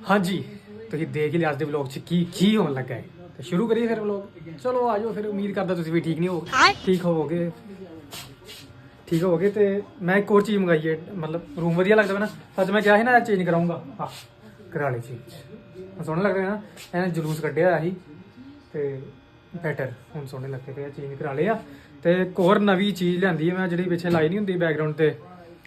ਹਾਂਜੀ। ਤੁਸੀਂ ਦੇਖ ਹੀ ਲਿਆ ਅੱਜ ਦੇ ਵਲੌਗ 'ਚ ਕੀ ਕੀ ਹੋਣ ਲੱਗਾ ਹੈ। ਤੇ ਸ਼ੁਰੂ ਕਰੀਏ ਫਿਰ ਵਲੌਗ ਚਲੋ ਆਜੋ ਫਿਰ ਉਮੀਦ ਕਰਦਾ ਤੁਸੀਂ ਵੀ ਠੀਕ ਨਹੀਂ ਹੋ। ਠੀਕ ਹੋਵੋਗੇ। ਠੀਕ ਹੋਵੋਗੇ ਤੇ ਮੈਂ ਇੱਕ ਹੋਰ ਚੀਜ਼ ਮੰਗਾਈ ਹੈ ਮਤਲਬ ਰੂਮ ਵਧੀਆ ਲੱਗਦਾ ਨਾ। ਸੱਚ ਮੈਂ ਕਿਹਾ ਸੀ ਨਾ ਚੇਂਜ ਕਰਾਉਂਗਾ ਹਾਂ ਕਰਾ ਲਈ ਚੀਜ਼। ਹੁਣ ਸੋਹਣਾ ਲੱਗ ਰਿਹਾ ਨਾ। ਇਹਨੇ ਜਲੂਸ ਕੱਢਿਆ ਹੋਇਆ ਸੀ ਤੇ ਬੈਟਰ ਹੁਣ ਸੋਹਣੇ ਲੱਗਦੇ ਪਏ ਚੇਂਜ ਕਰਾ ਲਏ ਆ। ਤੇ ਇੱਕ ਹੋਰ ਨਵੀਂ ਚੀਜ਼ ਲਿਆਂਦੀ ਹੈ ਮੈਂ ਜਿਹੜੀ ਪਿੱਛੇ ਲਾਈ ਨਹੀਂ ਹੁੰਦੀ ਬੈਕਗ੍ਰਾਉਂਡ ਤੇ।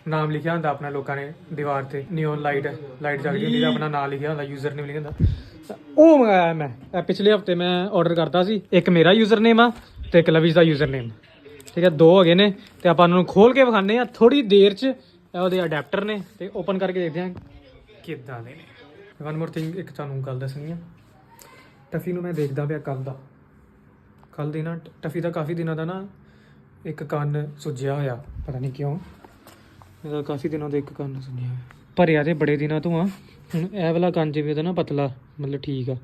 ਨਾਮ ਲਿਖਿਆ ਹੁੰਦਾ ਆਪਣਾ ਲੋਕਾਂ ਨੇ ਦੀਵਾਰ ਤੇ ਨਿਓਨ ਲਾਈਟ ਲਾਈਟ ਜਗਦੀ ਹੁੰਦੀ ਤਾਂ ਆਪਣਾ ਨਾਮ ਲਿਖਿਆ ਹੁੰਦਾ ਯੂਜ਼ਰ ਨੇਮ ਲਿਖਿਆ ਹੁੰਦਾ। ਉਹ ਮੰਗਾਇਆ ਮੈਂ, ਇਹ ਪਿਛਲੇ ਹਫ਼ਤੇ ਮੈਂ ਆਰਡਰ ਕਰਤਾ ਸੀ, ਇੱਕ ਮੇਰਾ ਯੂਜ਼ਰ ਨੇਮ ਆ ਤੇ ਇੱਕ ਲਵਿਸ਼ ਦਾ ਯੂਜ਼ਰ ਨੇਮ ਠੀਕ ਹੈ, ਦੋ ਹੈਗੇ ਨੇ ਤੇ ਆਪਾਂ ਉਹਨਾਂ ਨੂੰ ਖੋਲ ਕੇ ਵਿਖਾਣੇ ਆ ਥੋੜੀ ਦੇਰ ਚ ਇਹ ਉਹਦੇ ਅਡਾਪਟਰ ਨੇ ਤੇ ਓਪਨ ਕਰਕੇ ਦੇਖਦੇ ਆ ਕਿੱਦਾਂ ਦੇ ਨੇ। ਵਨ ਮੋਰ ਥਿੰਗ ਇੱਕ ਤੁਹਾਨੂੰ ਗੱਲ ਦੱਸਣੀ ਆ। ਟਫੀ ਨੂੰ ਮੈਂ ਦੇਖਦਾ ਪਿਆ ਕੱਲ ਦਾ। ਕੱਲ ਦੀ ਨਾ, ਟਫੀ ਦਾ ਕਾਫੀ ਦਿਨਾਂ ਦਾ ਨਾ ਇੱਕ ਕੰਨ ਸੁੱਜਿਆ ਹੋਇਆ, ਪਤਾ ਨਹੀਂ ਕਿਉਂ। ਇਹਦਾ ਕਾਫੀ ਦਿਨਾਂ ਦਾ ਇੱਕ ਕੰਨ ਸੁਣਿਆ ਹੋਇਆ। ਭਰਿਆ ਤੇ ਬੜੇ ਦਿਨਾਂ ਤੋਂ ਆ। ਹੁਣ ਇਹ ਵਾਲਾ ਕੰਨ ਜਿਵੇਂ ਉਹਦਾ ਨਾ ਪਤਲਾ, ਮਤਲਬ ਠੀਕ ਆ।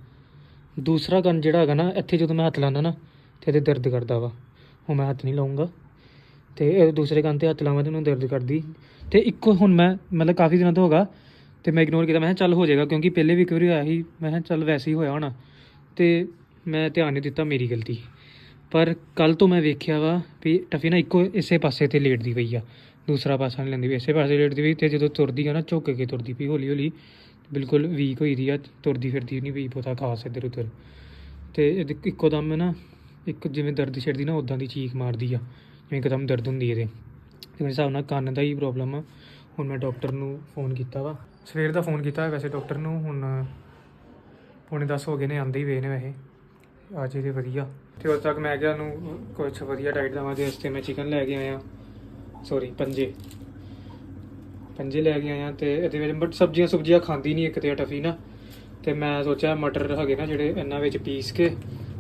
ਦੂਸਰਾ ਕੰਨ ਜਿਹੜਾ ਹੈਗਾ ਨਾ, ਇੱਥੇ ਜਦੋਂ ਮੈਂ ਹੱਥ ਲਾਉਂਦਾ ਨਾ, ਤੇ ਇਹਦੇ ਦਰਦ ਕਰਦਾ ਵਾ। ਹੁਣ ਮੈਂ ਹੱਥ ਨਹੀਂ ਲਾਉਂਗਾ। ਤੇ ਇਹ ਦੂਸਰੇ ਕੰਨ ਤੇ ਹੱਥ ਲਾਵਾਂ ਤੇ ਉਹਨੂੰ ਦਰਦ ਕਰਦੀ। ਤੇ ਇੱਕੋ ਹੁਣ ਮੈਂ, ਮਤਲਬ ਕਾਫੀ ਦਿਨਾਂ ਤੋਂ ਹੋਗਾ, ਤੇ ਮੈਂ ਇਗਨੋਰ ਕੀਤਾ। ਮੈਂ ਕਿਹਾ ਚੱਲ ਹੋ ਜਾਏਗਾ, ਕਿਉਂਕਿ ਪਹਿਲੇ ਵੀ ਇੱਕ ਵਾਰੀ ਹੋਇਆ ਸੀ। ਮੈਂ ਕਿਹਾ ਚੱਲ ਵੈਸੇ ਹੀ ਹੋਇਆ ਹੋਣਾ। ਤੇ ਮੈਂ ਧਿਆਨ ਨਹੀਂ ਦਿੱਤਾ ਮੇਰੀ ਗਲਤੀ। ਪਰ ਕੱਲ ਤੋਂ ਮੈਂ ਵੇਖਿਆ ਵਾ ਵੀ ਟਫੀ ਨਾ ਇੱਕੋ ਇਸੇ ਪਾਸੇ ਤੇ ਲੇਟਦੀ ਪਈ ਆ। ਦੂਸਰਾ ਪਾਸਾ ਨਹੀਂ ਲੈਂਦੀ ਵੀ, ਇਸੇ ਪਾਸੇ ਲੇਟਦੀ ਵੀ, ਤੇ ਜਦੋਂ ਤੁਰਦੀ ਆ ਨਾ, ਝੁੱਕ ਕੇ ਤੁਰਦੀ ਪਈ ਹੌਲੀ ਹੌਲੀ, ਬਿਲਕੁਲ ਵੀਕ ਹੋਈ ਦੀ ਆ, ਤੁਰਦੀ ਫਿਰਦੀ ਨਹੀਂ ਵੀ, ਪਤਾ ਖਾਸ ਇੱਧਰ ਉੱਧਰ। ਤੇ ਇਹਦੇ ਇੱਕੋ ਦਮ ਨਾ, ਇੱਕ ਜਿਵੇਂ ਦਰਦ ਛੇੜਦੀ ਨਾ ਉਦਾਂ ਦੀ ਚੀਕ ਮਾਰਦੀ ਆ, ਜਿਵੇਂ ਇੱਕਦਮ ਦਰਦ ਹੁੰਦੀ ਇਹਦੇ। ਤੇ ਮੇਰੇ ਹਿਸਾਬ ਨਾਲ ਕੰਨ ਦਾ ਹੀ ਪ੍ਰੋਬਲਮ ਆ। ਹੁਣ ਮੈਂ ਡਾਕਟਰ ਨੂੰ ਫੋਨ ਕੀਤਾ ਵਾ। ਸਵੇਰ ਦਾ ਫੋਨ ਕੀਤਾ ਵੈਸੇ ਡਾਕਟਰ ਨੂੰ, ਹੁਣ ਪੌਣੇ 10 ਹੋ ਗਏ ਨੇ ਆਂਦੇ ਹੀ ਵੇ ਨੇ ਵੈਸੇ। ਅੱਜ ਇਹਦੇ ਵਧੀਆ। ਤੇ ਉਦੋਂ ਤੱਕ ਮੈਂ ਕਿਹਾ ਉਹਨੂੰ ਕੁਝ ਵਧੀਆ ਡਾਈਟ ਦੇਵਾਂ ਦੇ ਵਾਸਤੇ ਮੈਂ ਚਿਕਨ ਲੈ ਕੇ ਆਇਆ। ਸੌਰੀ ਪੰਜੇ। ਪੰਜੇ ਲੈ ਕੇ ਆਇਆ ਤੇ ਇਹਦੇ ਵਿੱਚ ਬਟ ਸਬਜ਼ੀਆਂ ਸੁਬਜ਼ੀਆਂ ਖਾਂਦੀ ਨਹੀਂ ਇੱਕ ਤੇ ਟਫੀ ਨਾ। ਤੇ ਮੈਂ ਸੋਚਿਆ ਮਟਰ ਹੈਗੇ ਨਾ ਜਿਹੜੇ ਇਹਨਾਂ ਵਿੱਚ ਪੀਸ ਕੇ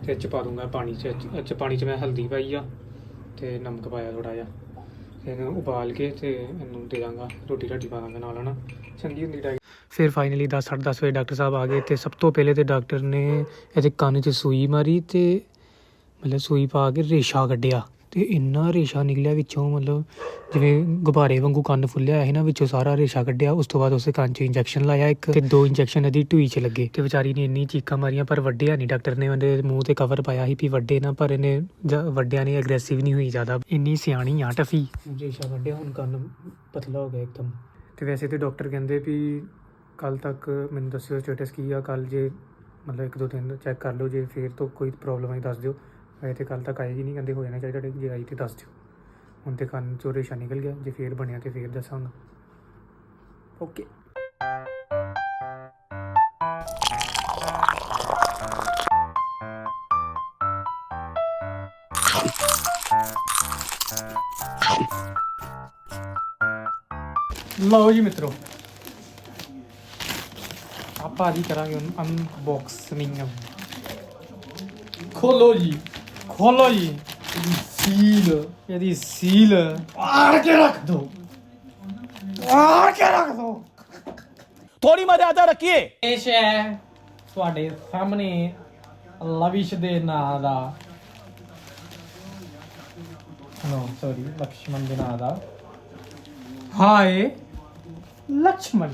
ਤੇ ਚ ਪਾ ਦੂੰਗਾ ਪਾਣੀ ਚ, ਇਹ ਚ ਪਾਣੀ ਚ ਮੈਂ ਹਲਦੀ ਪਾਈ ਆ ਤੇ ਨਮਕ ਪਾਇਆ ਥੋੜਾ ਜਿਹਾ। ਤੇ ਇਹਨੂੰ ਉਬਾਲ ਕੇ ਤੇ ਇਹਨੂੰ ਦੇ ਦਾਂਗਾ, ਰੋਟੀ ਰਾਟੀ ਪਾ ਦਾਂਗਾ ਨਾਲ, ਹਨਾ। ਚੰਗੀ ਹੁੰਦੀ ਡਾਈਟ ਫਿਰ ਫਾਈਨਲੀ 10 10:30 ਵਜੇ ਡਾਕਟਰ ਸਾਹਿਬ ਆ ਗਏ ਤੇ ਸਭ ਤੋਂ ਪਹਿਲੇ ਤੇ ਡਾਕਟਰ ਨੇ ਇਹਦੇ ਕੰਨ 'ਚ ਸੂਈ ਮਾਰੀ ਤੇ ਮਤਲਬ ਸੂਈ ਪਾ ਕੇ ਰੇਸ਼ਾ ਕੱਢਿਆ। ਤੇ ਇੰਨਾ ਰੇਸ਼ਾ ਨਿਕਲਿਆ ਵਿੱਚੋਂ ਮਤਲਬ ਜਿਵੇਂ ਗੁਬਾਰੇ ਵਾਂਗੂ ਕੰਨ ਫੁੱਲਿਆ ਹੋਇਆ ਸੀ ਨਾ ਵਿੱਚੋਂ ਸਾਰਾ ਰੇਸ਼ਾ ਕੱਢਿਆ ਉਸ ਤੋਂ ਬਾਅਦ ਉਸੇ ਕੰਨ 'ਚ ਇੰਜੈਕਸ਼ਨ ਲਾਇਆ ਇੱਕ ਤੇ ਦੋ ਇੰਜੈਕਸ਼ਨ ਇਹਦੀ ਢੂਈ 'ਚ ਲੱਗੇ। ਤੇ ਵਿਚਾਰੀ ਨੇ ਇੰਨੀ ਚੀਕਾਂ ਮਾਰੀਆਂ ਪਰ ਵੱਡਿਆ ਨਹੀਂ ਡਾਕਟਰ ਨੇ ਉਹਦੇ ਮੂੰਹ ਤੇ ਕਵਰ ਪਾਇਆ ਸੀ ਵੀ ਵੱਡੇ ਨਾ ਪਰ ਇਹਨੇ ਵੱਡਿਆ ਨਹੀਂ ਐਗਰੈਸਿਵ ਨਹੀਂ ਹੋਈ ਜ਼ਿਆਦਾ ਇੰਨੀ ਸਿਆਣੀ ਆ ਟਫੀ। ਰੇਸ਼ਾ ਕੱਢਿਆ ਹੁਣ ਕੰਨ ਪਤਲਾ ਹੋ ਗਿਆ ਇੱਕਦਮ। ਤੇ ਵੈਸੇ ਤੇ ਡਾਕਟਰ ਕਹਿੰਦੇ ਵੀ ਕੱਲ ਤੱਕ ਮੈਨੂੰ ਦੱਸਿਓ ਸਟੇਟਸ ਕੀ ਆ ਕੱਲ ਜੇ ਮਤਲਬ ਇੱਕ ਦੋ ਦਿਨ ਚੈੱਕ ਕਰ ਲਓ ਜੇ ਫੇਰ ਤੋਂ ਕੋਈ ਪ੍ਰੋਬਲਮ ਆਈ ਦੱਸ ਦਿਓ। ਵੈਸੇ ਤੇ ਕੱਲ ਤੱਕ ਆਏਗੀ ਨਹੀਂ ਕਹਿੰਦੇ ਹੋ ਜਾਣਾ ਚਾਹੀਦਾ ਜੇ ਆਈ ਤੇ ਦੱਸ ਦਿਓ। ਹੁਣ ਤੇ ਕੰਨ ਚੋਂ ਰੇਸ਼ਾ ਨਿਕਲ ਗਿਆ ਜੇ ਫੇਰ ਬਣਿਆ ਤੇ ਫੇਰ ਦੱਸਾਂਗਾ। ਓਕੇ। ਲਓ ਜੀ ਮਿੱਤਰੋ। ਆਪਾਂ ਜੀ ਕਰਾਂਗੇ ਅਨਬਾਕਸਿੰਗ ਖੋਲੋ ਜੀ। ਖੋਲੋ ਜੀ। ਇਹਦੀ ਸੀਲ ਇਹਦੀ ਸੀਲ ਪਾੜ ਕੇ ਰੱਖ ਦੋ। ਪਾੜ ਕੇ ਰੱਖ ਦੋ। ਥੋੜੀ ਮਰਿਆਦਾ ਰੱਖੀਏ। ਪੇਸ਼ ਹੈ ਤੁਹਾਡੇ ਸਾਹਮਣੇ ਲਵਿਸ਼ ਦੇ ਨਾਂ ਦਾ। ਨੋ ਸੌਰੀ ਲక్ష్మణ ਦੇ ਨਾਂ ਦਾ। ਹਾਏ ਲక్ష్మణ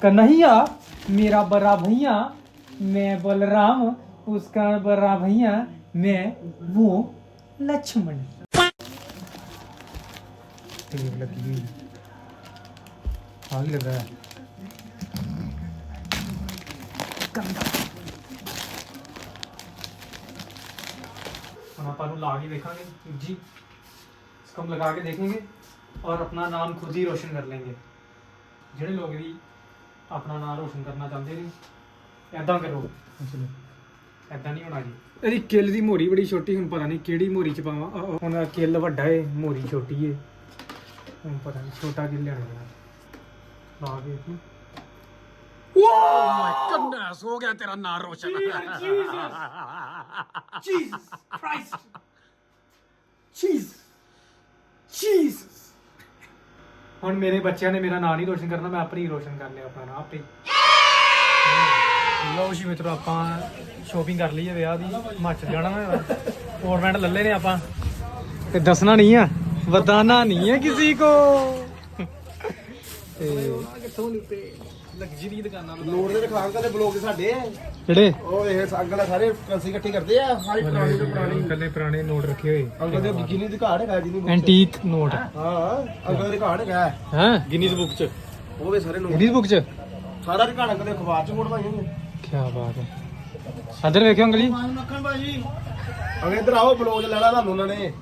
ਕਨਹੀਆ ਮੇਰਾ ਬਰਾ ਭਈਆ ਮੈਂ ਬਲਰਾਮ ਉਸਕਾ ਬਰਾ ਭਈਆ मैं वो लक्ष्मण टेप लगी हुई आग लग रहा है हम अपन ला के देखेंगे जी इसको हम लगा के देखेंगे और अपना नाम खुद ही रोशन कर लेंगे ਜਿਹੜੇ ਲੋਕ ਵੀ ਆਪਣਾ ਨਾਮ ਰੋਸ਼ਨ ਕਰਨਾ ਚਾਹੁੰਦੇ ਨੇ ਐਦਾਂ ਕਰੋ ਐਦਾਂ ਨਹੀਂ ਹੋਣਾ ਜੀ ਇਹਦੀ ਕਿੱਲ ਦੀ ਮੋਰੀ ਬੜੀ ਛੋਟੀ ਹੁਣ ਪਤਾ ਨਹੀਂ ਕਿਹੜੀ ਮੋਰੀ ਚ ਪਾਵਾਂ ਹੁਣ ਆਹ ਕਿੱਲ ਵੱਡਾ ਏ ਮੋਰੀ ਛੋਟੀ ਏ ਹੁਣ ਪਤਾ ਨਹੀਂ ਛੋਟਾ ਕਿੱਲ ਲੈਣਾ ਪੈਣਾ ਲਾ ਕੇ ਇਹਨੂੰ। ਕੰਨਾਸ ਹੋ ਗਿਆ ਤੇਰਾ ਨਾਂ ਰੋਸ਼ਨ Jesus Christ. Jesus. ਹੁਣ ਮੇਰੇ ਬੱਚਿਆਂ ਨੇ ਮੇਰਾ ਨਾਂ ਨਹੀਂ ਰੋਸ਼ਨ ਕਰਨਾ ਮੈਂ ਆਪੇ ਰੋਸ਼ਨ ਕਰ ਲਿਆ ਆਪਣਾ ਨਾਂ ਆਪੇ ਹੀ। ਲਓ ਜੀ ਮਿੱਤਰੋ ਆਪਾਂ ਸ਼ੋਪਿੰਗ ਕਰ ਲਈ ਹੈ ਵਿਆਹ ਦੀ ਹਿਮਾਚਲ ਜਾਣਾ ਹੈ। ਔਰਮੈਂਟ ਲੱਲੇ ਨੇ ਆਪਾਂ। ਤੇ ਦੱਸਣਾ ਨਹੀਂ ਆ ਵਦਾਨਾ ਨਹੀਂ ਹੈ ਕਿਸੇ ਕੋ। ਤੇ ਲਗਜ਼ਰੀ ਦੁਕਾਨਾਂ ਲੋੜ ਦੇ ਦਿਖਾ ਅੰਕਲ ਦੇ ਬਲੌਗ ਸਾਡੇ। ਜਿਹੜੇ ਉਹ ਇਹ ਅੰਕਲ ਸਾਰੇ ਕਰੰਸੀ ਇਕੱਠੀ ਕਰਦੇ ਆ। ਸਾਰੀ ਪੁਰਾਣੀ ਤੋਂ ਪੁਰਾਣੀ। ਕੱਲੇ ਪੁਰਾਣੇ ਨੋਟ ਰੱਖੇ ਹੋਏ। ਅੰਕਲ ਦੇ ਜਿੰਨੀ ਦੀ ਘਾੜ ਹੈਗਾ ਜਿੰਨੀ book 'ਚ। ਐਂਟੀਕ ਨੋਟ ਹਾਂ ਅੰਕਲ ਦੇ ਘਾੜ ਹੈਗਾ। ਹਾਂ? ਗਿਨੀਜ਼ ਬੁੱਕ ਚ। ਉਹ ਵੀ ਸਾਰੇ ਨੋਟ ਗਿਨੀਜ਼ ਬੁੱਕ ਚ? ਸਾਰਾ ਰਿਕਾਰਡ ਅੰਕਲ ਦੇ ਅਖਬਾਰ 'ਚ ਮੋੜਵਾਈਆਂ ਨੇ ਕੀ ਬਾਤ ਹੈ। ਅਦਰ ਵੇਖਿਓ ਅੰਗਲੀ ਮੱਖਣ ਭਾਜੀ ਅਗੇ ਇੱਧਰ ਆਓ ਬਲੌਗ ਲੈਣਾ ਤੁਹਾਨੂੰ ਉਹਨਾਂ ਨੇ।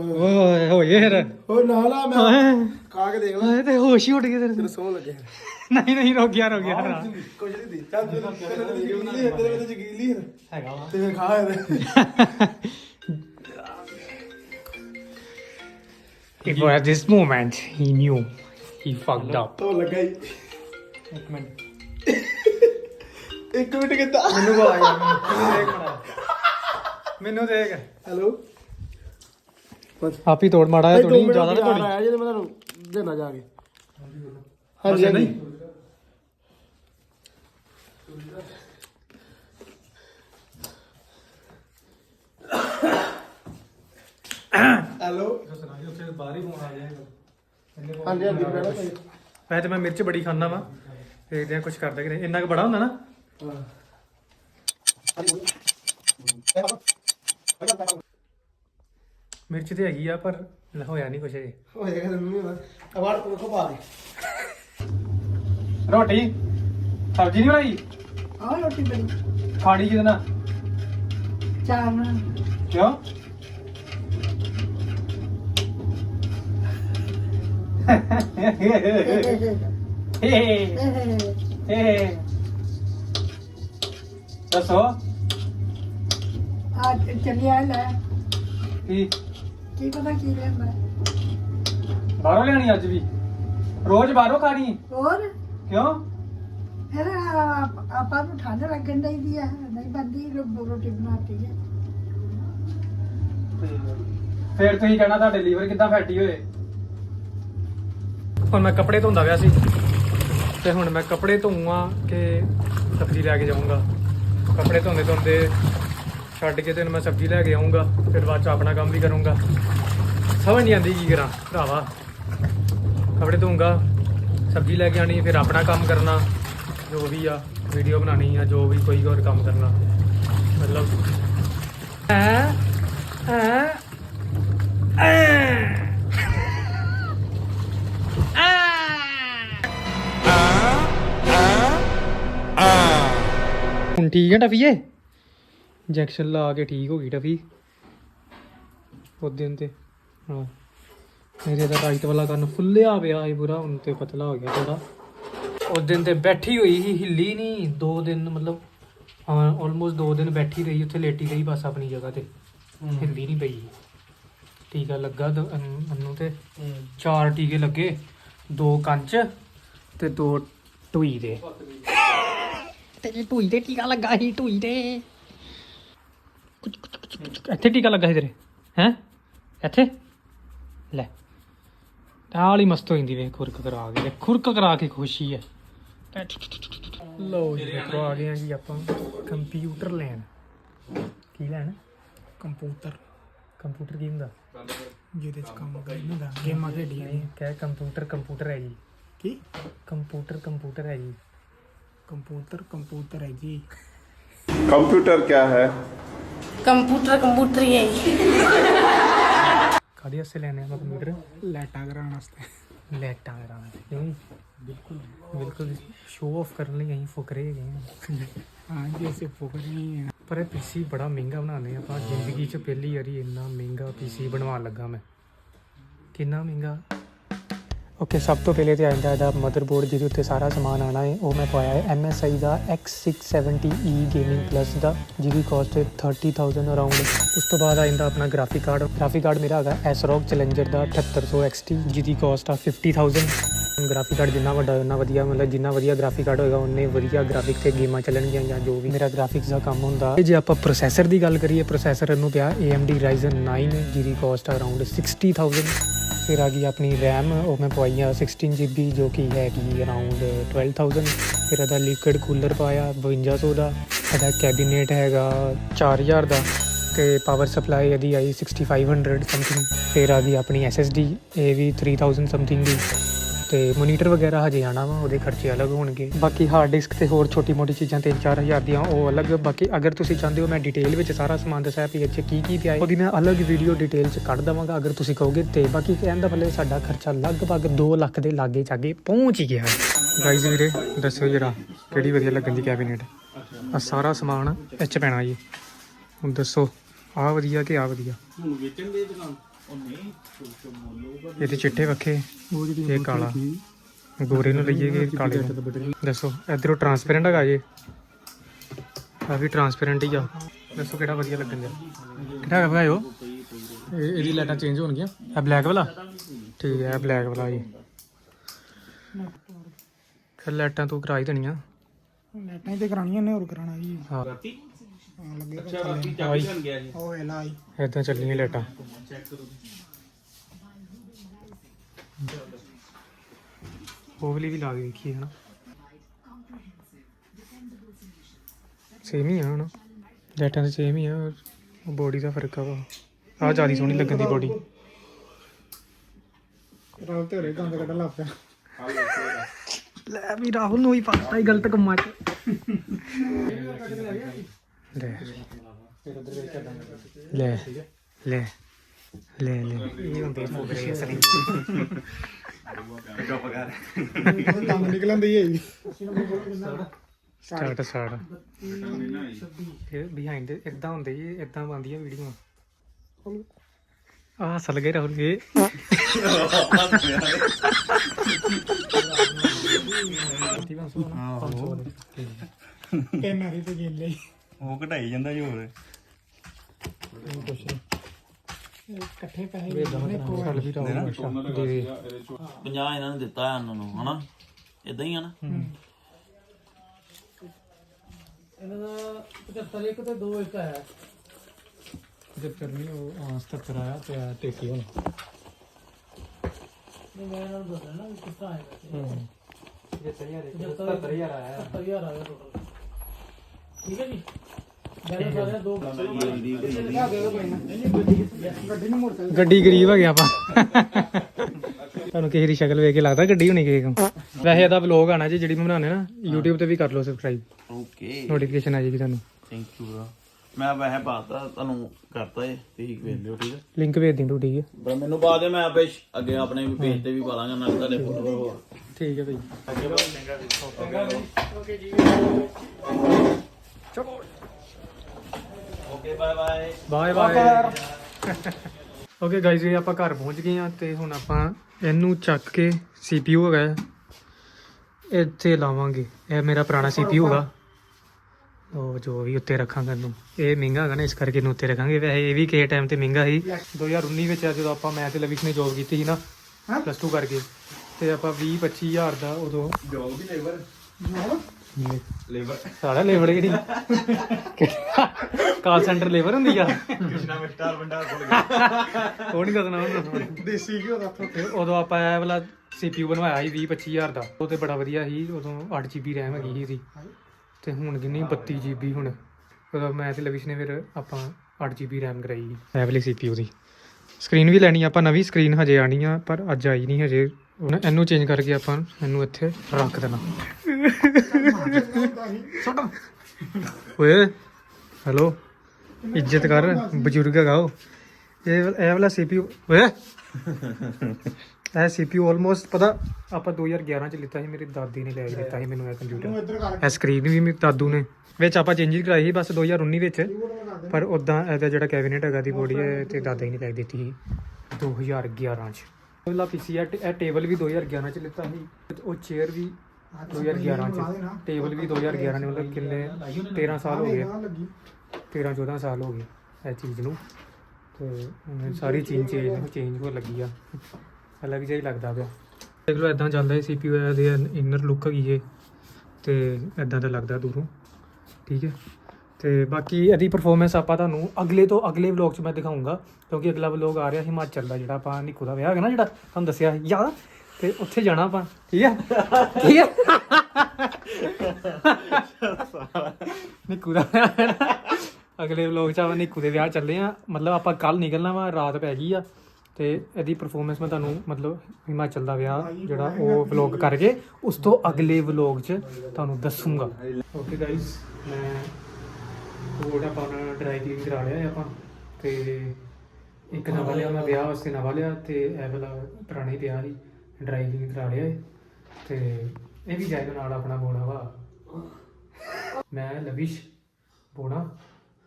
ਓਏ ਹੋਏ ਫਿਰ। ਓ ਨਾ ਲਾ ਮੈਂ ਖਾ ਕੇ ਦੇਖ ਲੈ। ਓਏ ਤੇ ਹੋਸ਼ ਹੀ ਉੱਡ ਗਏ ਤੇਰੇ ਤੈਨੂੰ ਸੌਣ ਲੱਗੇ ਨਹੀਂ ਨਹੀਂ ਰੁਕ ਗਿਆ ਰੁਕ ਗਿਆ। ਕੁਝ ਨਹੀਂ ਦੀ। ਚੱਲ ਤੇਰੇ ਤੇ ਜਗੀਲੀ ਹੈ ਤੇਰੇ ਤੇ ਜਗੀਲੀ ਹੈ ਹੈਗਾ ਵਾ। ਤੇ ਫਿਰ ਖਾ ਇਹਦੇ। It was at this moment he knew. He fucked up. ਤੋਂ ਲੱਗਾ ਹੀ ਇੱਕ ਮਿੰਟ। ਇੱਕ ਮਿੰਟ ਕਿੱਦਾਂ? ਮੈਨੂੰ ਆ ਗਿਆ ਮੈਨੂੰ ਦੇਖ ਮੜਾ ਮੈਨੂੰ ਦੇਖ। ਹੈਲੋ? ਆਪ ਹੀ ਤੋੜ ਮਾੜਾ ਹੈ ਥੋੜੀ ਜ਼ਿਆਦਾ ਨਾ ਤੋੜੀ। ਆਇਆ ਜਿਹਦੇ ਮੈਂ ਤੁਹਾਨੂੰ ਦੇਣਾ ਜਾ ਕੇ। ਹਾਂਜੀ ਹਾਂਜੀ। ਹੈਲੋ? ਹਾਂਜੀ ਹਾਂਜੀ ਬੈਠੋ ਭਾਈ ਵੈਸੇ ਤੇ ਮੈਂ ਮਿਰਚ ਬੜੀ ਖਾਂਦਾ ਵਾਂ ਦੇਖਦੇ ਆ ਕੁਝ ਕਰਦਾ ਕਿ ਨਹੀਂ ਇੰਨਾ ਕੁ ਬੜਾ ਹੁੰਦਾ ਨਾ? ਮਿਰਚ ਤੇ ਹੈਗੀ ਆ ਪਰ ਹੋਇਆ ਨਹੀਂ ਕੁਛ ਅਜੇ ਹੋਏਗਾ ਤੈਨੂੰ ਨਹੀਂ ਅਵਾਰਡ ਕੋਲ ਕੋ ਪਾ ਦੇ। ਰੋਟੀ? ਸਬਜ਼ੀ ਨਹੀਂ ਬਣਾਈ? ਆਹ ਰੋਟੀ ਬਣੀ। ਖਾਣੀ ਕਿਹਦੇ ਨਾਲ? ਚਾਵਲ ਕਿਉਂ? ਦੱਸੋ। ਆ ਚੱਲਿਆ ਲੈ। ਕੀ? ਕੀ ਪਤਾ ਕੀ ਲੈਂਦਾ? ਬਾਹਰੋਂ ਲੈਣੀ ਅੱਜ ਵੀ? ਰੋਜ਼ ਬਾਹਰੋਂ ਖਾਣੀ? ਹੋਰ? ਕਿਉਂ? ਫਿਰ ਆਪਾਂ ਨੂੰ ਠੰਡ ਲੱਗਣ ਦੀ ਆ। ਨਹੀਂ ਬੰਦੀ ਰੋਟੀ ਬਣਾਤੀ ਹੈ ਫਿਰ ਤੁਸੀਂ ਕਹਿਣਾ ਤੁਹਾਡੇ ਲੀਵਰ ਕਿੱਦਾਂ ਫੈਟੀ ਹੋਏ? ਹੁਣ ਮੈਂ ਕੱਪੜੇ ਧੋਂਦਾ ਪਿਆ ਸੀ। ਤੇ ਹੁਣ ਮੈਂ ਕੱਪੜੇ ਧੋਊਂਗਾ ਕਿ ਸਬਜ਼ੀ ਲੈ ਕੇ ਜਾਊਂਗਾ। ਕੱਪੜੇ ਧੋਂਦੇ ਧੋਂਦੇ ਛੱਡ ਕੇ ਤੇ ਮੈਂ ਸਬਜ਼ੀ ਲੈ ਕੇ ਆਊਂਗਾ, ਫਿਰ ਬਾਅਦ ਚ ਆਪਣਾ ਕੰਮ ਵੀ ਕਰੂੰਗਾ। ਸਮਝ ਨਹੀਂ ਆਉਂਦੀ ਕੀ ਕਰਾਂ, ਭਰਾਵਾ। ਕੱਪੜੇ ਧੋਊਂਗਾ, ਸਬਜ਼ੀ ਲੈ ਕੇ ਆਣੀ ਫਿਰ ਆਪਣਾ ਕੰਮ ਕਰਨਾ, ਜੋ ਵੀ ਆ ਵੀਡੀਓ ਬਣਾਣੀ ਆ, ਜੋ ਵੀ ਕੋਈ ਹੋਰ ਕੰਮ ਕਰਨਾ। ਮਤਲਬ, ਹੈ ਹੈ ਠੀਕ ਹੈ ਟਫੀਏ ਇੰਜੈਕਸ਼ਨ ਲਾ ਕੇ ਠੀਕ ਹੋ ਗਈ ਟਫੀ। ਉਹ ਦਿਨ ਤੇ ਹਾਂ। ਮੇਰੇ ਦਾ ਰਾਈਟ ਵਾਲਾ ਕੰਨ ਫੁੱਲਿਆ ਪਿਆ ਹੈ ਪੂਰਾ ਹੁਣ ਤੇ ਪਤਲਾ ਹੋ ਗਿਆ ਥੋੜਾ ਉਸ ਦਿਨ ਤੇ ਬੈਠੀ ਹੋਈ ਸੀ ਹਿੱਲੀ ਨਹੀਂ ਦੋ ਦਿਨ ਮਤਲਬ ਹਾਂ ਆਲਮੋਸਟ ਦੋ ਦਿਨ ਬੈਠੀ ਰਹੀ ਉੱਥੇ ਲੇਟੀ ਰਹੀ ਬਸ ਆਪਣੀ ਜਗ੍ਹਾ ਤੇ। ਹਿੱਲਦੀ ਨਹੀਂ ਪਈ। ਟੀਕਾ ਲੱਗਾ ਅਨੂੰ ਤੇ। ਚਾਰ ਟੀਕੇ ਲੱਗੇ ਦੋ ਕੰਚ ਤੇ ਦੋ ਟੂਈ ਦੇ। ਤੇਰੇ ਟੂਈ ਤੇ ਟੀਕਾ ਲੱਗਾ ਸੀ ਟੂਈ ਤੇ। ਇੱਥੇ ਟੀਕਾ ਲੱਗਾ ਸੀ ਤੇਰੇ ਹੈ? ਇੱਥੇ? ਲੈ। ਵਾਲੀ ਮਸਤ ਹੋ ਜਾਂਦੀ ਵੇ ਖੁਰਕ ਕਰਾ ਕੇ ਖੁਰਕ ਕਰਾ ਕੇ ਖੁਸ਼ੀ ਹੈ। ਲੋ ਜੀ ਮਿੱਤਰੋ ਆ ਗਏ ਆ ਜੀ ਆਪਾਂ ਕੰਪਿਊਟਰ ਲੈਣ। ਕੀ ਲੈਣ? ਕੰਪਿਊਟਰ। ਕੰਪਿਊਟਰ ਕੀ ਹੁੰਦਾ? ਜਿਹਦੇ ਚ ਕੰਮ ਕਰੀ ਹੁੰਦਾ ਗੇਮਾਂ ਖੇਡੀਆਂ ਨਹੀਂ ਕਹਿ ਕੰਪਿਊਟਰ ਕੰਪਿਊਟਰ ਹੈ ਜੀ। ਕੀ? ਕੰਪਿਊਟਰ ਕੰਪਿਊਟਰ ਹੈ ਜੀ। ਕੰਪਿਊਟਰ ਕੰਪਿਊਟਰ ਹੈ ਜੀ कंप्यूटर क्या है ਕੰਪਿਊਟਰ ਕੰਪਿਊਟਰ ਹੀ ਹੈ ਜੀ। ਕਾਹਦੇ ਵਾਸਤੇ ਲੈਣੇ ਆਪਾਂ ਕੰਪਿਊਟਰ ਲੈਟਾਂ ਕਰਾਉਣ ਵਾਸਤੇ ਲੈਟਾਂ ਕਰਾਉਣ ਕਿਉਂ ਬਿਲਕੁਲ ਬਿਲਕੁਲ ਸ਼ੋਅ ਆਫ ਕਰਨ ਲਈ ਅਸੀਂ ਫੁਕਰੇ ਹੈਗੇ ਹਾਂ ਹਾਂ ਜੀ ਅਸੀਂ ਫੋਕਰ ਨਹੀਂ ਹੈ ਪਰ ਇਹ ਪੀਸੀ ਬੜਾ ਮਹਿੰਗਾ ਬਣਾਉਂਦੇ ਆ ਆਪਾਂ ਜ਼ਿੰਦਗੀ 'ਚ ਪਹਿਲੀ ਵਾਰੀ ਇੰਨਾ ਮਹਿੰਗਾ ਪੀਸੀ ਬਣਵਾਉਣ ਲੱਗਾ ਮੈਂ ਕਿੰਨਾ ਮਹਿੰਗਾ ਓਕੇ ਸਭ ਤੋਂ ਪਹਿਲੇ ਤੇ ਆਇੰਦਾ ਇਹਦਾ ਮਦਰਬੋਰਡ ਜਿਹਦੇ ਉੱਤੇ ਸਾਰਾ ਸਮਾਨ ਆਣਾ ਹੈ, ਉਹ ਮੈਂ ਪਾਇਆ ਹੈ। MSI ਦਾ X670E ਗੇਮਿੰਗ ਪਲੱਸ ਦਾ, ਜਿਹਦੀ ਕਾਸਟ ਹੈ 30000 ਅਰਾਊਂਡ ਉਸ ਤੋਂ ਬਾਅਦ ਆਇੰਦਾ ਆਪਣਾ ਗ੍ਰਾਫਿਕ ਕਾਰਡ ਗ੍ਰਾਫਿਕ ਕਾਰਡ ਮੇਰਾ ਹੈਗਾ ASRock Challenger ਦਾ 7800 XT ਜਿਹਦੀ ਕਾਸਟ ਆ 50000 ਗ੍ਰਾਫਿਕ ਕਾਰਡ ਜਿੰਨਾ ਵੱਡਾ, ਉਨਾ ਵਧੀਆ, ਮਤਲਬ ਜਿੰਨਾ ਵਧੀਆ ਗ੍ਰਾਫਿਕ ਕਾਰਡ ਹੋਏਗਾ, ਉਨੇ ਵਧੀਆ ਗ੍ਰਾਫਿਕ ਤੇ ਗੇਮਾਂ ਚੱਲਣਗੀਆਂ ਜਾਂ ਜੋ ਵੀ ਮੇਰਾ ਗ੍ਰਾਫਿਕਸ ਦਾ ਕੰਮ ਹੁੰਦਾ। ਤੇ ਜੇ ਆਪਾਂ ਪ੍ਰੋਸੈਸਰ ਦੀ ਗੱਲ ਕਰੀਏ ਪ੍ਰੋਸੈਸਰ ਨੂੰ ਪਿਆ AMD Ryzen 9 ਜਿਹਦੀ ਕਾਸਟ ਆ ਅਰਾਊਂਡ 60000 ਫਿਰ ਆ ਗਈ ਆਪਣੀ RAM, ਉਹ ਮੈਂ ਪਵਾਈ ਆ 16 GB ਜੋ ਕਿ ਹੈਗੀ ਅਰਾਊਂਡ 12000 ਫਿਰ ਇਹਦਾ ਲਿਕਵਿਡ ਕੂਲਰ ਪਾਇਆ 5200 ਦਾ, ਇਹਦਾ ਕੈਬਿਨੇਟ ਹੈਗਾ 4000 ਦਾ ਤੇ ਪਾਵਰ ਸਪਲਾਈ ਇਹਦੀ ਆਈ 6500 ਸਮਥਿੰਗ ਫਿਰ ਆ ਗਈ ਆਪਣੀ SSD ਇਹ ਵੀ 3000 ਸਮਥਿੰਗ ਦੀ। ਤੇ ਮੋਨੀਟਰ ਵਗੈਰਾ ਹਜੇ ਆਣਾ ਵਾ, ਉਹਦੇ ਖਰਚੇ ਅਲੱਗ ਹੋਣਗੇ। ਬਾਕੀ ਹਾਰਡ ਡਿਸਕ ਤੇ ਹੋਰ ਛੋਟੀ ਮੋਟੀ ਚੀਜ਼ਾਂ 3-4000 ਦੀਆਂ, ਉਹ ਅਲੱਗ। ਬਾਕੀ ਅਗਰ ਤੁਸੀਂ ਚਾਹੁੰਦੇ ਹੋ ਮੈਂ ਡਿਟੇਲ ਵਿੱਚ ਸਾਰਾ ਸਮਾਨ ਦੱਸਿਆ ਵੀ ਇਹ ਕੀ ਕੀ ਪਿਆ ਉਹਦੀ ਮੈਂ ਅਲੱਗ ਵੀਡੀਓ ਡਿਟੇਲ 'ਚ ਕੱਢ ਦਵਾਂਗਾ, ਅਗਰ ਤੁਸੀਂ ਕਹੋਗੇ ਤੇ। ਬਾਕੀ ਕਹਿਣ ਦਾ ਮਤਲਬ ਸਾਡਾ ਖਰਚਾ ਲਗਭਗ 2 ਲੱਖ ਦੇ ਲਾਗੇ ਚਾਗੇ ਪਹੁੰਚ ਹੀ ਗਿਆ। ਗਾਈਜ਼ ਵੀਰੇ, ਦੱਸਿਓ ਜਰਾ, ਕਿਹੜੀ ਵਧੀਆ ਲੱਗਣ ਦੀ ਕੈਬਨਿਟ ਆ ਸਾਰਾ ਸਮਾਨ ਇਹ ਪੈਣਾ ਜੀ। ਹੁਣ ਦੱਸੋ ਆ ਵਧੀਆ ਕਿ ਆ ਵਧੀਆ? ਇਹਦੇ ਚਿੱਟੇ ਵੱਖੇ ਇਹ ਕਾਲਾ। ਗੋਰੇ ਨੂੰ ਲਈਏ ਕਿ ਕਾਲੇ ਨੂੰ? ਦੱਸੋ ਇਧਰੋਂ ਟਰਾਂਸਪੇਰੈਂਟ ਹੈਗਾ ਜੇ ਆ ਵੀ ਟਰਾਂਸਪੇਰੈਂਟ ਹੀ ਆ। ਦੱਸੋ ਕਿਹੜਾ ਵਧੀਆ ਲੱਗਣ ਦਿਆ? ਕਿਹੜਾ ਹੈਗਾ ਭਾਈਓ ਇਹ ਇਹਦੀ ਲਾਈਟਾਂ ਚੇਂਜ ਹੋਣਗੀਆਂ। ਆ ਬਲੈਕ ਵਾਲਾ? ਠੀਕ ਹੈ ਬਲੈਕ ਵਾਲਾ ਜੀ। ਫਿਰ ਲਾਈਟਾਂ ਤੂੰ ਕਰਾ ਹੀ ਦੇਣੀਆਂ। ਲਾਈਟਾਂ ਹੀ ਤੇ ਕਰਾਣੀਆਂ ਨੇ ਹੋਰ ਕਰਾਣਾ ਜੀ। ਹਾਂ। ਹਾਂ ਲੱਗੇਗਾ ਉਹ ਹੈ ਲਾਈ ਇਦਾਂ ਚੱਲੀਆਂ ਲਾਈਟਾਂ। ਉਹ ਵਾਲੀ ਵੀ ਲਾ ਕੇ ਦੇਖੀਏ ਹਨਾ ਸੇਮ ਹੀ ਆ ਹਨਾ ਲਾਈਟਾਂ ਤੇ ਸੇਮ ਹੀ ਆ ਬੋਡੀ ਦਾ ਫ਼ਰਕ ਆ ਆ ਜ਼ਿਆਦਾ ਸੋਹਣੀ ਲੱਗਣ ਦੀ ਬੋਡੀ ਰਾਹੁਲ ਤੇ ਹੋਰੇ ਗੰਦ ਕੱਢਣ ਲੱਗ ਪਿਆ। ਲੈ ਵੀ ਰਾਹੁਲ ਨੂੰ ਹੀ ਪਾਤਾ ਹੀ ਗਲਤ ਕੰਮਾਂ 'ਚ। ਲੈ। ਲੈ। ਲੈ। ਲੈ ਲੈ। ਇਹ ਹੁੰਦੇ ਫੋਕਸ ਅਸਲੀ ਦੰਦ ਨਿਕਲਣ ਦੀ ਹੈ ਜੀ ਸਟਾਰਟ ਸਟਾਰਟ ਇਹ ਬਿਹਾਈਂਡ ਇਦਾਂ ਹੁੰਦੇ ਜੀ ਇਦਾਂ ਬਣਦੀਆਂ ਵੀਡੀਓ ਆ ਹੱਸ ਲਗੇ ਰਾਹੁਲ ਇਹ। ਪੈਨ ਆ ਰਹੀ ਤੇ ਗੇਲ। ਉਹ ਘਟਾਈ ਜਾਂਦਾ ਜੀ ਹੋਰ। ਇਕੱਠੇ ਪੈਸੇ ਨੇ ਕੋ ਚੱਲ ਵੀ ਰਾਹੁਲ ਅੱਛਾ ਦੇ। ਦੇ। 50 ਇਹਨਾਂ ਨੇ ਦਿੱਤਾ ਹੈ ਉਹਨਾਂ ਨੂੰ ਹਨਾ? ਇਦਾਂ ਹੀ ਆ ਨਾ? ਜਦ ਕਰਨੀ ਉਹ ਆਸ ਤੱਕ ਆਇਆ ਤੇ ਆ ਟੇਕੀ ਹੁਣ। ਜੇ ਤਰੀਆ ਦੇ 70000 ਆਇਆ। ਗੱਡੀ ਗਰੀਬ ਆ? ਗਿਆ ਆਪਾਂ। ਤੁਹਾਨੂੰ ਕਿਸੇ ਦੀ ਸ਼ਕਲ ਵੇਖ ਕੇ ਲੱਗਦਾ ਗੱਡੀ ਹੋਣੀ ਕਿਸੇ ਕੋਲ? ਵੈਸੇ ਇਹਦਾ ਵਲੌਗ ਆਣਾ ਜੀ ਜਿਹੜੀ ਮੈਂ ਬਣਾਉਣੇ ਨਾ YouTube ਤੇ ਵੀ ਕਰ ਲਓ ਸਬਸਕ੍ਰਾਈਬ ਓਕੇ ਨੋਟੀਫਿਕੇਸ਼ਨ ਆ ਜਾਏਗੀ ਤੁਹਾਨੂੰ। ਥੈਂਕ ਯੂ ਮੈਂ ਵੈਸੇ ਪਾਤਾ ਤੁਹਾਨੂੰ ਕਰਤਾ ਏ ਤੁਸੀਂ ਵੇਖ ਲਿਓ ਠੀਕ ਹੈ ਲਿੰਕ ਭੇਜ ਦਿੰ ਤੂੰ ਠੀਕ ਹੈ ਪਰ ਮੈਨੂੰ ਪਾ ਦੇ ਮੈਂ ਆਪੇ ਅੱਗੇ ਆਪਣੇ ਵੀ ਪੇਜ ਤੇ ਵੀ ਪਾ ਲਾਂਗਾ ਨਾਲ ਤੁਹਾਡੇ ਫੋਟੋ ਠੀਕ ਹੈ ਭਾਈ okay bye bye bye bye okay guys ਇਹ ਆਪਾਂ ਘਰ ਪਹੁੰਚ ਗਏ ਆ ਤੇ ਹੁਣ ਆਪਾਂ ਇਹਨੂੰ ਚੱਕ ਕੇ CPU ਹੈਗਾ ਹੈ, ਇੱਥੇ ਲਾਵਾਂਗੇ। ਇਹ ਮੇਰਾ ਪੁਰਾਣਾ CPU ਹੈਗਾ। ਉਹ ਜੋ ਵੀ ਉੱਤੇ ਰੱਖਾਂਗੇ ਇਹਨੂੰ। ਇਹ ਮਹਿੰਗਾ ਹੈਗਾ ਨਾ ਇਸ ਕਰਕੇ ਇਹਨੂੰ ਉੱਤੇ ਰੱਖਾਂਗੇ। ਵੈਸੇ ਇਹ ਵੀ ਕਿਸੇ ਟਾਈਮ ਤੇ ਮਹਿੰਗਾ ਸੀ। 2019 ਵਿੱਚ ਜਦੋਂ ਆਪਾਂ ਮੈਂ ਤੇ ਲਵਿਸ਼ ਨੇ ਜੋਬ ਕੀਤੀ ਸੀ ਨਾ ਪਲੱਸ 2 ਕਰਕੇ। ਤੇ ਆਪਾਂ 20 25000 ਦਾ ਉਦੋਂ ਜੋਬ ਵੀ ਲੇਬਰ ਲੇਬਰ ਸਾਡਾ ਲੇਬਰ ਕਿਹੜੀ? ਕਾਲ ਸੈਂਟਰ ਲੇਬਰ ਹੁੰਦੀ ਆ? ਕ੍ਰਿਸ਼ਨਾ ਮਿਸਟਰ ਭੰਡਾਰ ਕੋਲ ਗਿਆ। ਉਹ ਨਹੀਂ ਦੱਸਣਾ ਉਹਨੂੰ ਦੇਸੀ ਘਿਓ ਦਾ ਤੇ ਉਦੋਂ ਆਪਾਂ ਇਹ ਵਾਲਾ CPU ਬਣਵਾਇਆ ਸੀ 20 25000 ਦਾ। ਉਹ ਤੇ ਬੜਾ ਵਧੀਆ ਸੀ ਉਦੋਂ 8 GB RAM ਹੈਗੀ ਸੀ ਇਹਦੀ। ਤੇ ਹੁਣ ਕਿੰਨੀ 32 GB ਹੁਣ। ਉਦੋਂ ਮੈਂ ਤੇ ਲਵਿਸ਼ ਨੇ ਫਿਰ ਆਪਾਂ 8 GB RAM ਕਰਾਈ ਸੀ। ਇਹ ਵਾਲੀ CPU ਦੀ। ਸਕਰੀਨ ਵੀ ਲੈਣੀ ਆਪਾਂ ਨਵੀਂ ਸਕਰੀਨ ਹਜੇ ਆਣੀ ਆ ਪਰ ਅੱਜ ਆਈ ਨਹੀਂ ਹਜੇ। ਹੁਣ ਇਹਨੂੰ ਚੇਂਜ ਕਰਕੇ ਆਪਾਂ ਇਹਨੂੰ ਇੱਥੇ ਰੱਖ ਦੇਣਾ। ਓਏ ਹੈਲੋ ਇੱਜ਼ਤ ਕਰ ਬਜ਼ੁਰਗ ਹੈਗਾ ਉਹ। ਇਹ ਇਹ ਵਾਲਾ CPU ਓਏ। ਇਹ CPU ਆਲਮੋਸਟ ਪਤਾ ਆਪਾਂ 2011 ਚ ਲਿੱਤਾ ਸੀ ਮੇਰੀ ਦਾਦੀ ਨੇ ਲੈ ਕੇ ਦਿੱਤਾ ਸੀ ਮੈਨੂੰ ਇਹ ਕੰਪਿਊਟਰ ਇਹ ਸਕਰੀਨ ਵੀ ਮੇਰੀ ਦਾਦੂ ਨੇ ਵਿੱਚ ਆਪਾਂ ਚੇਂਜ ਕਰਾਈ ਸੀ ਬਸ 2019 ਵਿੱਚ। ਪਰ ਉਦਾਂ ਇਹਦਾ ਜਿਹੜਾ ਕੈਬਨਿਟ ਹੈਗਾ ਦੀ ਬੋਡੀ ਹੈ ਤੇ ਦਾਦਾ ਹੀ ਨੇ ਲੈ ਕੇ ਦਿੱਤੀ ਸੀ 2011 ਚ। ਉਹਲਾ ਪੀਸੀ ਆ, ਇਹ ਟੇਬਲ ਵੀ 2011 ਚ ਲਿੱਤਾ ਸੀ ਤੇ ਉਹ ਚੇਅਰ ਵੀ 2011 ਚ। ਟੇਬਲ ਵੀ 2011 ਨੇ, ਮਤਲਬ ਕਿੰਨੇ 13 ਸਾਲ ਹੋ ਗਏ। 13 14 ਸਾਲ ਹੋ ਗਏ ਇਹ ਚੀਜ਼ ਨੂੰ। ਤੇ ਹੁਣ ਸਾਰੀ ਚੀਜ਼ ਚੇਂਜ ਚੇਂਜ ਹੋ ਲੱਗੀ ਆ। ਅਲੱਗ ਜਿਹਾ ਹੀ ਲੱਗਦਾ ਪਿਆ। ਦੇਖ ਲਓ ਇਦਾਂ ਚੱਲਦਾ ਹੈ CPU ਦੇ ਇਨਰ ਲੁੱਕ ਹੈਗੀ ਜੇ। ਤੇ ਇਦਾਂ ਦਾ ਲੱਗਦਾ ਦੂਰੋਂ। ਠੀਕ ਹੈ। ਤੇ ਬਾਕੀ ਇਹਦੀ ਪਰਫਾਰਮੈਂਸ ਆਪਾਂ ਤੁਹਾਨੂੰ ਅਗਲੇ ਤੋਂ ਅਗਲੇ ਵਲੌਗ 'ਚ ਮੈਂ ਦਿਖਾਉਂਗਾ ਕਿਉਂਕਿ ਅਗਲਾ ਵਲੌਗ ਆ ਰਿਹਾ ਹਿਮਾਚਲ ਦਾ, ਜਿਹੜਾ ਆਪਾਂ ਨਿੱਕੂ ਦਾ ਵਿਆਹ ਹੈਗਾ ਨਾ, ਜਿਹੜਾ ਤੁਹਾਨੂੰ ਦੱਸਿਆ ਯਾਦ ਆ? ਤੇ ਉੱਥੇ ਜਾਣਾ ਆਪਾਂ, ਠੀਕ ਹੈ ਠੀਕ ਹੈ ਨਿੱਕੂ ਦਾ ਵਿਆਹ ਹੈ ਨਾ। ਅਗਲੇ ਵਲੌਗ 'ਚ ਆਪਾਂ ਨਿੱਕੂ ਦੇ ਵਿਆਹ ਚੱਲੇ ਆ ਮਤਲਬ ਆਪਾਂ ਕੱਲ ਨਿਕਲਣਾ ਵਾ, ਰਾਤ ਪੈ ਗਈ ਆ ਤੇ ਇਹਦੀ ਪਰਫਾਰਮੈਂਸ ਮੈਂ ਤੁਹਾਨੂੰ ਮਤਲਬ ਹਿਮਾਚਲ ਦਾ ਵਿਆਹ, ਜਿਹੜਾ ਉਹ ਵਲੌਗ ਕਰਕੇ ਉਸ ਤੋਂ ਅਗਲੇ ਵਲੌਗ 'ਚ ਤੁਹਾਨੂੰ ਦੱਸੂਗਾ ਓਕੇ ਗਾਇਸ ਮੈਂ ਕੋਡ ਆਪਾਂ ਨਾ ਡਰਾਈ ਕਲੀਨ ਕਰਾ ਲਿਆ ਹੈ ਆਪਾਂ। ਤੇ ਇੱਕ ਨਵਾਂ ਲਿਆ ਮੈਂ ਵਿਆਹ ਵਾਸਤੇ ਨਵਾਂ ਲਿਆ ਤੇ ਇਹ ਵਾਲਾ ਪੁਰਾਣਾ ਪਿਆ ਸੀ ਡਰਾਈ ਕਲੀਨ ਕਰਾ ਲਿਆ ਹੈ। ਤੇ ਇਹ ਵੀ ਜਾਏਗਾ ਨਾਲ ਆਪਣਾ ਬੋਣਾ ਵਾ। ਮੈਂ ਲਵਿਸ਼ ਬੋਣਾ।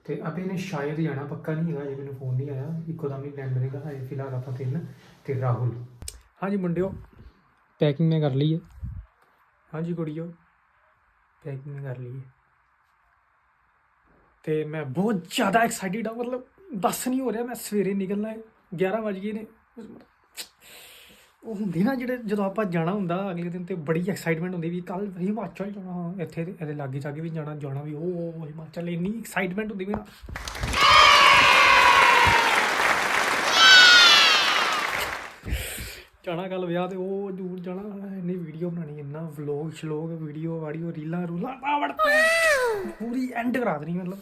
ਤੇ ਅਬੇ ਨੇ ਸ਼ਾਇਦ ਜਾਣਾ ਪੱਕਾ ਨਹੀਂ ਹੈਗਾ ਜੇ ਮੈਨੂੰ ਫੋਨ ਨਹੀਂ ਆਇਆ। ਇੱਕੋ ਦਮ ਹੀ ਪਲਾਨ ਬਣੇਗਾ ਹਜੇ ਫਿਲਹਾਲ ਆਪਾਂ ਤਿੰਨ ਤੇ ਰਾਹੁਲ। ਹਾਂਜੀ ਮੁੰਡਿਓ ਪੈਕਿੰਗ ਮੈਂ ਕਰ ਲਈ ਹੈ। ਹਾਂਜੀ ਕੁੜੀਓ ਪੈਕਿੰਗ ਮੈਂ ਕਰ ਲਈ ਹੈ ਤੇ ਮੈਂ ਬਹੁਤ ਜ਼ਿਆਦਾ ਐਕਸਾਈਟਿਡ ਆ, ਮਤਲਬ ਦੱਸ ਨਹੀਂ ਹੋ ਰਿਹਾ, ਮੈਂ ਸਵੇਰੇ ਨਿਕਲਣਾ ਹੈ 11 ਵਜ ਗਏ ਨੇ। ਉਹ ਹੁੰਦੀ ਨਾ ਜਿਹੜੇ ਜਦੋਂ ਆਪਾਂ ਜਾਣਾ ਹੁੰਦਾ ਅਗਲੇ ਦਿਨ ਤੇ ਬੜੀ ਐਕਸਾਈਟਮੈਂਟ ਹੁੰਦੀ ਵੀ ਕੱਲ ਹਿਮਾਚਲ ਜਾਣਾ ਇੱਥੇ ਇਹਦੇ ਲਾਗੇ ਚਾਗੇ ਵੀ ਜਾਣਾ ਜਾਣਾ ਵੀ, ਉਹ ਹਿਮਾਚਲ ਇੰਨੀ ਐਕਸਾਈਟਮੈਂਟ ਹੁੰਦੀ ਵੀ ਨਾ। ਜਾਣਾ ਕੱਲ ਵਿਆਹ ਤੇ, ਉਹ ਦੂਰ ਜਾਣਾ, ਇੰਨੀ ਵੀਡੀਓ ਬਣਾਣੀ ਇੰਨਾ ਵਲੌਗ ਸ਼ਲੋਗ ਵੀਡੀਓ ਵਾਡੀਓ ਰੀਲਾਂ, ਰੂਲਾਂ ਪਾਵੜ ਪੂਰੀ ਐਂਡ ਕਰਾ ਦੇਣੀ ਮਤਲਬ।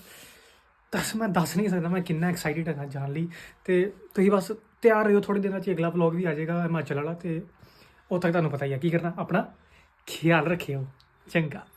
ਦੱਸ, ਮੈਂ ਦੱਸ ਨਹੀਂ ਸਕਦਾ ਮੈਂ ਕਿੰਨਾ ਐਕਸਾਈਟਿਡ ਹਾਂ ਜਾਣ ਲਈ। ਤੇ ਤੁਸੀਂ ਬਸ ਤਿਆਰ ਰਹੋ ਥੋੜੇ ਦਿਨਾਂ 'ਚ ਅਗਲਾ ਵਲੌਗ ਵੀ ਆ ਜਾਏਗਾ ਹਿਮਾਚਲ ਵਾਲਾ ਤੇ ਉਦੋਂ ਤੱਕ ਤੁਹਾਨੂੰ ਪਤਾ ਹੀ ਆ ਕੀ ਕਰਨਾ। ਆਪਣਾ ਖਿਆਲ ਰੱਖਿਓ। ਚੰਗਾ।